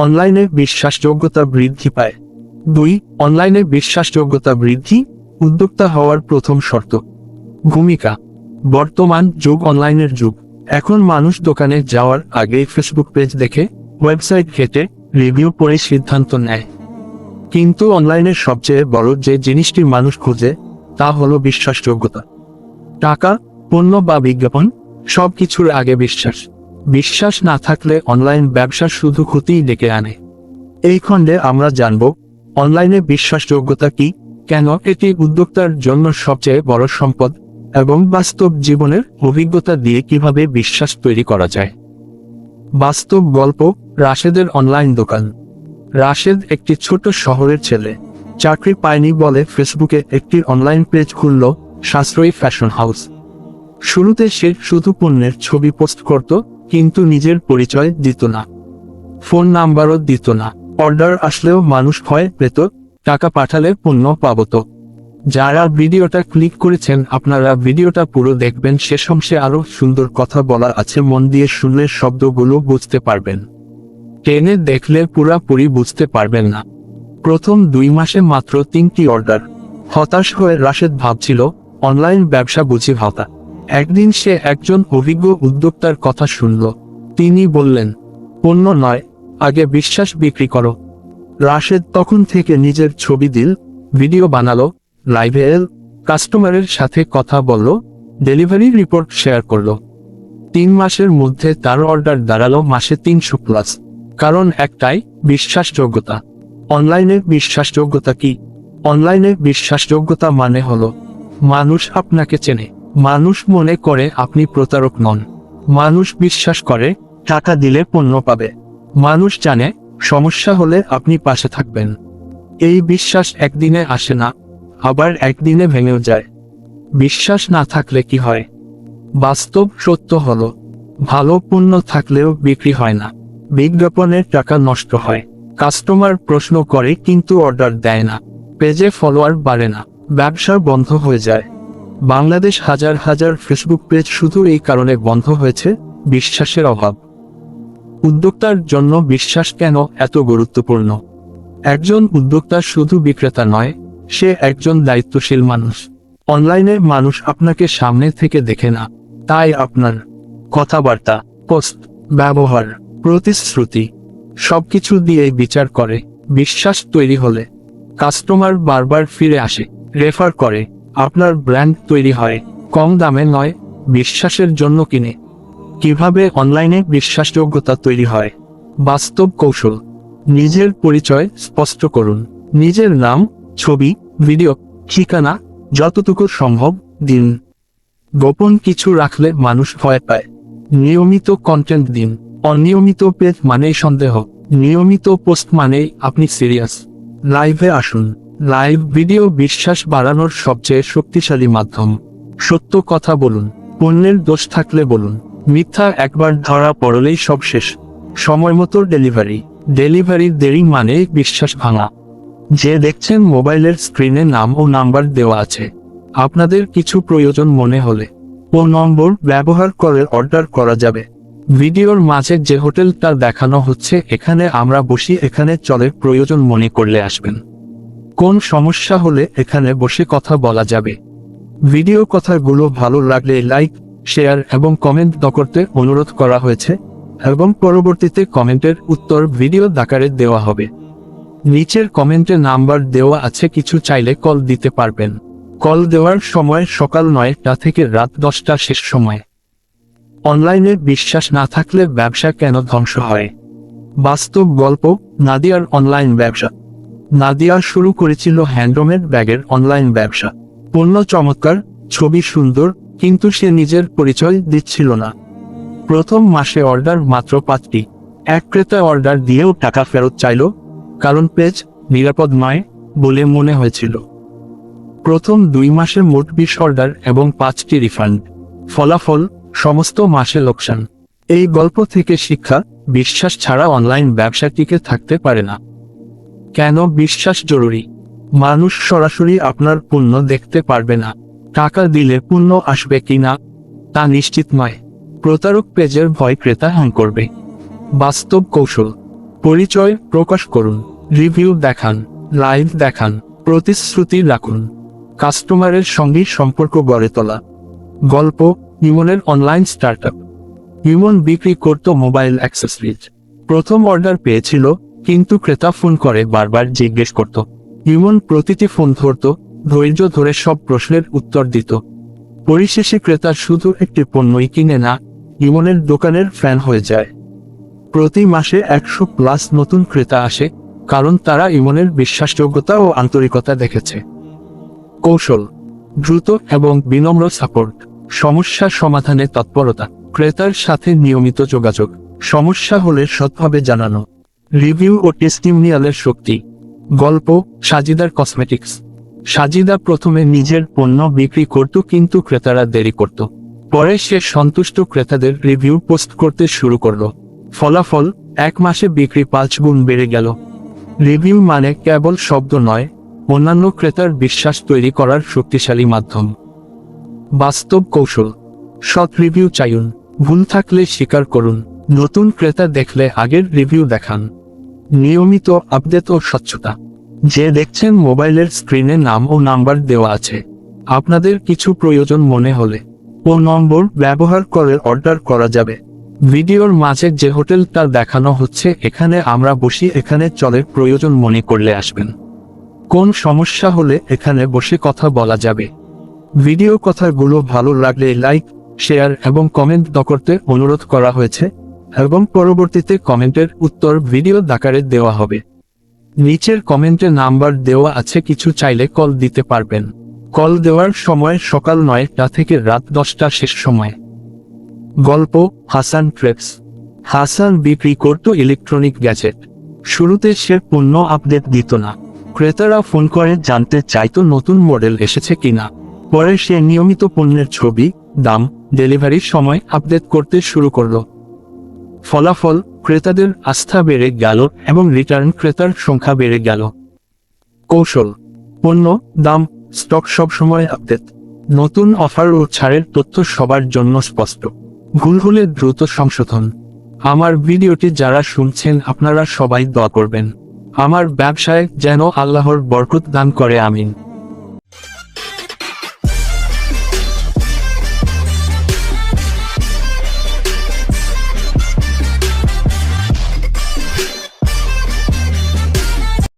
অনলাইনে বিশ্বাসযোগ্যতা বৃদ্ধি পায়। দুই, অনলাইনে বিশ্বাসযোগ্যতা বৃদ্ধি, উদ্যোক্তা হওয়ার প্রথম শর্ত। ভূমিকা। বর্তমান যুগ অনলাইনের যুগ। এখন মানুষ দোকানে যাওয়ার আগে ফেসবুক পেজ দেখে ওয়েবসাইট ঘেটে রিভিউ পড়ে সিদ্ধান্ত নেয়। কিন্তু অনলাইনের সবচেয়ে বড় যে জিনিসটি মানুষ খোঁজে, তা হলো বিশ্বাসযোগ্যতা। টাকা, পণ্য বা বিজ্ঞাপন, সবকিছুর আগে বিশ্বাস। বিশ্বাস না থাকলে অনলাইন ব্যবসা শুধু ক্ষতিই ডেকে আনে। এই খণ্ডে আমরা জানব, অনলাইনে বিশ্বাসযোগ্যতা কি, কেন এটি উদ্যোক্তার জন্য সবচেয়ে বড় সম্পদ, এবং বাস্তব জীবনের অভিজ্ঞতা দিয়ে কীভাবে বিশ্বাস তৈরি করা যায়। বাস্তব গল্প, রাশেদের অনলাইন দোকান। রাশেদ একটি ছোট শহরের ছেলে। চাকরি পায়নি বলে ফেসবুকে একটি অনলাইন পেজ খুলল সাশ্রয়ী ফ্যাশন হাউস। শুরুতে সে শুধু পণ্যের ছবি পোস্ট করত কিন্তু নিজের পরিচয় দিত না। ফোন নাম্বারও দিত না। অর্ডার আসলেও মানুষ ভয় পেত, টাকা পাঠালে পণ্য পাবত। যারা ভিডিওটা ক্লিক করেছেন, আপনারা ভিডিওটা পুরো দেখবেন শেষ অংশে আরও সুন্দর কথা বলা আছে, মন দিয়ে শুনলে শব্দগুলো বুঝতে পারবেন। টেনে দেখলে পুরাপুরি বুঝতে পারবেন না। প্রথম দুই মাসে মাত্র তিনটি অর্ডার। হতাশ হয়ে রাশেদ ভাবছিল, অনলাইন ব্যবসা বুঝি ভাতা। একদিন সে একজন অভিজ্ঞ উদ্যোক্তার কথা শুনল। তিনি বললেন, পণ্য নয়, আগে বিশ্বাস বিক্রি করো। রাশেদ তখন থেকে নিজের ছবি দিল, ভিডিও বানালো, লাইভে এল, কাস্টমারের সাথে কথা বলল, ডেলিভারি রিপোর্ট শেয়ার করল। তিন মাসের মধ্যে তার অর্ডার দাঁড়াল মাসে তিনশো প্লাস, কারণ একটাই বিশ্বাসযোগ্যতা। অনলাইনে বিশ্বাসযোগ্যতা কি? অনলাইনে বিশ্বাসযোগ্যতা মানে হলো, মানুষ আপনাকে চেনে। মানুষ মনে করে আপনি প্রতারক নন। মানুষ বিশ্বাস করে, টাকা দিলে পণ্য পাবে। মানুষ জানে, সমস্যা হলে আপনি পাশে থাকবেন। এই বিশ্বাস একদিনে আসে না, আবার একদিনে ভেঙেও যায়। বিশ্বাস না থাকলে কি হয়? বাস্তব সত্য হলো, ভালো পণ্য থাকলেও বিক্রি হয় না। বিজ্ঞাপনের টাকা নষ্ট হয়। কাস্টমার প্রশ্ন করে কিন্তু অর্ডার দেয় না। পেজে ফলোয়ার বাড়ে না। ব্যবসা বন্ধ হয়ে যায়। বাংলাদেশ হাজার হাজার ফেসবুক পেজ শুধু এই কারণে বন্ধ হয়েছে, বিশ্বাসের অভাব। উদ্যোক্তার জন্য বিশ্বাস কেন এত গুরুত্বপূর্ণ? একজন উদ্যোক্তা শুধু বিক্রেতা নয়, সে একজন দায়িত্বশীল মানুষ। অনলাইনে মানুষ আপনাকে সামনে থেকে দেখে না, তাই আপনার কথাবার্তা, পোস্ট, ব্যবহার, প্রতিশ্রুতি, সবকিছু দিয়ে বিচার করে, বিশ্বাস তৈরি হলে, কাস্টমার বারবার ফিরে আসে, রেফার করে আপনার ব্র্যান্ড তৈরি হয়, কম দামে নয়, বিশ্বাসের জন্য কিনে। কীভাবে অনলাইনে বিশ্বাসযোগ্যতা তৈরি হয়? বাস্তব কৌশল। নিজের পরিচয় স্পষ্ট করুন। নিজের নাম, ছবি, ভিডিও, ঠিকানা, যতটুকু সম্ভব দিন। গোপন কিছু রাখলে মানুষ ভয় পায়। নিয়মিত কন্টেন্ট দিন। অনিয়মিত পেজ মানেই সন্দেহ। নিয়মিত পোস্ট মানেই আপনি সিরিয়াস লাইভে আসুন। লাইভ ভিডিও বিশ্বাস বাড়ানোর সবচেয়ে শক্তিশালী মাধ্যম। সত্য কথা বলুন, পণ্যের দোষ থাকলে বলুন, মিথ্যা একবার ধরা পড়লেই সব শেষ। সময় মতো ডেলিভারি ডেলিভারি দেরি মানে বিশ্বাস ভাঙা। যে দেখছেন মোবাইলের স্ক্রিনে নাম ও নাম্বার দেওয়া আছে। আপনাদের কিছু প্রয়োজন মনে হলে ও নম্বর ব্যবহার করে অর্ডার করা যাবে। ভিডিওর মাঝে যে হোটেলটা দেখানো হচ্ছে, এখানে আমরা বসি, এখানে চলে প্রয়োজন মনে করলে আসবেন। কোন সমস্যা হলে এখানে বসে কথা বলা যাবে? ভিডিও কথাগুলো ভালো লাগলে লাইক, শেয়ার এবং কমেন্ট করতে অনুরোধ করা হয়েছে এবং পরবর্তীতে কমেন্টের উত্তর ভিডিও দাকারে দেওয়া হবে। নিচের কমেন্টে নাম্বার দেওয়া আছে, কিছু চাইলে কল দিতে পারবেন। কল দেওয়ার সময় সকাল নয়টা থেকে রাত দশটা শেষ সময়। অনলাইনে বিশ্বাস না থাকলে ব্যবসা কেন ধ্বংস হয়? বাস্তব গল্প, নাদিয়ার অনলাইন ব্যবসা। নাদিয়া শুরু করেছিল হ্যান্ডমেড ব্যাগের অনলাইন ব্যবসা। পণ্য চমৎকার, ছবি সুন্দর, কিন্তু সে নিজের পরিচয় দিচ্ছিল না। প্রথম মাসে অর্ডার মাত্র পাঁচটি। এক ক্রেতা অর্ডার দিয়েও টাকা ফেরত চাইল, কারণ পেজ নিরাপদ নয় বলে মনে হয়েছিল। প্রথম দুই মাসে মোট বিশ অর্ডার এবং পাঁচটি রিফান্ড। ফলাফল, সমস্ত মাসে লোকসান। এই গল্প থেকে শিক্ষা, বিশ্বাস ছাড়া অনলাইন ব্যবসা টিকে থাকতে পারে না। কেন বিশ্বাস জরুরি? মানুষ সরাসরি আপনার পণ্য দেখতে পারবে না। টাকা দিলে পণ্য আসবে কিনা তা নিশ্চিত নয়। প্রতারক পেজের ভয় ক্রেতা হ্যাং করবে। বাস্তব কৌশল। পরিচয় প্রকাশ করুন, রিভিউ দেখান, লাইভ দেখান, প্রতিশ্রুতি রাখুন। কাস্টমারের সঙ্গে সম্পর্ক গড়ে তোলা। গল্প, ইমনের অনলাইন স্টার্টআপ। ইমন বিক্রি করত মোবাইল অ্যাক্সেসরিজ। প্রথম অর্ডার পেয়েছিল কিন্তু ক্রেতা ফোন করে বারবার জিজ্ঞেস করত। ইমন প্রতিটি ফোন ধরত, ধৈর্য ধরে সব প্রশ্নের উত্তর দিত। পরিশেষে ক্রেতা শুধু একটি পণ্যই কিনে না, ইমনের দোকানের ফ্যান হয়ে যায়। প্রতি মাসে একশো প্লাস নতুন ক্রেতা আসে, কারণ তারা ইমনের বিশ্বাসযোগ্যতা ও আন্তরিকতা দেখেছে। কৌশল, দ্রুত এবং বিনম্র সাপোর্ট, সমস্যা সমাধানে তৎপরতা। ক্রেতার সাথে নিয়মিত যোগাযোগ, সমস্যা হলে সৎভাবে জানানো। রিভিউ ও টেস্টিমিনিয়ালের শক্তি। গল্প, সাজিদার কসমেটিক্স। সাজিদা প্রথমে নিজের পণ্য বিক্রি করত কিন্তু ক্রেতারা দেরি করত। পরে সে সন্তুষ্ট ক্রেতাদের রিভিউ পোস্ট করতে শুরু করল। ফলাফল, এক মাসে বিক্রি পাঁচ গুণ বেড়ে গেল। রিভিউ মানে কেবল শব্দ নয়, অন্যান্য ক্রেতার বিশ্বাস তৈরি করার শক্তিশালী মাধ্যম। বাস্তব কৌশল। সৎ রিভিউ চাইুন, ভুল থাকলে স্বীকার করুন, নতুন ক্রেতা দেখলে আগের রিভিউ দেখান। নিয়মিত আপডেট ও স্বচ্ছতা। যে দেখছেন মোবাইলের স্ক্রিনে নাম ও নাম্বার দেওয়া আছে। আপনাদের কিছু প্রয়োজন মনে হলে ও নম্বর ব্যবহার করে অর্ডার করা যাবে। ভিডিওর মাঝে যে হোটেলটা দেখানো হচ্ছে, এখানে আমরা বসি, এখানে চলে প্রয়োজন মনে করলে আসবেন। কোন সমস্যা হলে এখানে বসে কথা বলা যাবে। ভিডিও কথাগুলো ভালো লাগলে লাইক, শেয়ার এবং কমেন্ট করতে অনুরোধ করা হয়েছে। এবং পরবর্তীতে কমেন্টের উত্তর ভিডিও দাকারে দেওয়া হবে। নিচের কমেন্টে নাম্বার দেওয়া আছে, কিছু চাইলে কল দিতে পারবেন। কল দেওয়ার সময় সকাল নয়টা থেকে রাত দশটা শেষ সময়। গল্প, হাসান ট্রেপস। হাসান বিক্রি করত ইলেকট্রনিক গ্যাজেট। শুরুতে সে পণ্য আপডেট দিত না। ক্রেতারা ফোন করে, জানতে চাইতো নতুন মডেল এসেছে কিনা পরে সে নিয়মিত পণ্যের ছবি, দাম, ডেলিভারির সময় আপডেট করতে শুরু করল। ফলাফল ক্রেতাদের আস্থা বেড়ে গেল এবং রিটার্ন ক্রেতার সংখ্যা বেড়ে গেল। কৌশল, পণ্য, দাম স্টক সব সময় আপডেট নতুন অফার ও ছাড়ের তথ্য সবার জন্য স্পষ্ট। ভুল হলে দ্রুত সংশোধন। আমার ভিডিওটি যারা শুনছেন, আপনারা সবাই দোয়া করবেন। আমার ব্যবসায় যেন আল্লাহর বরকত দান করে, আমিন।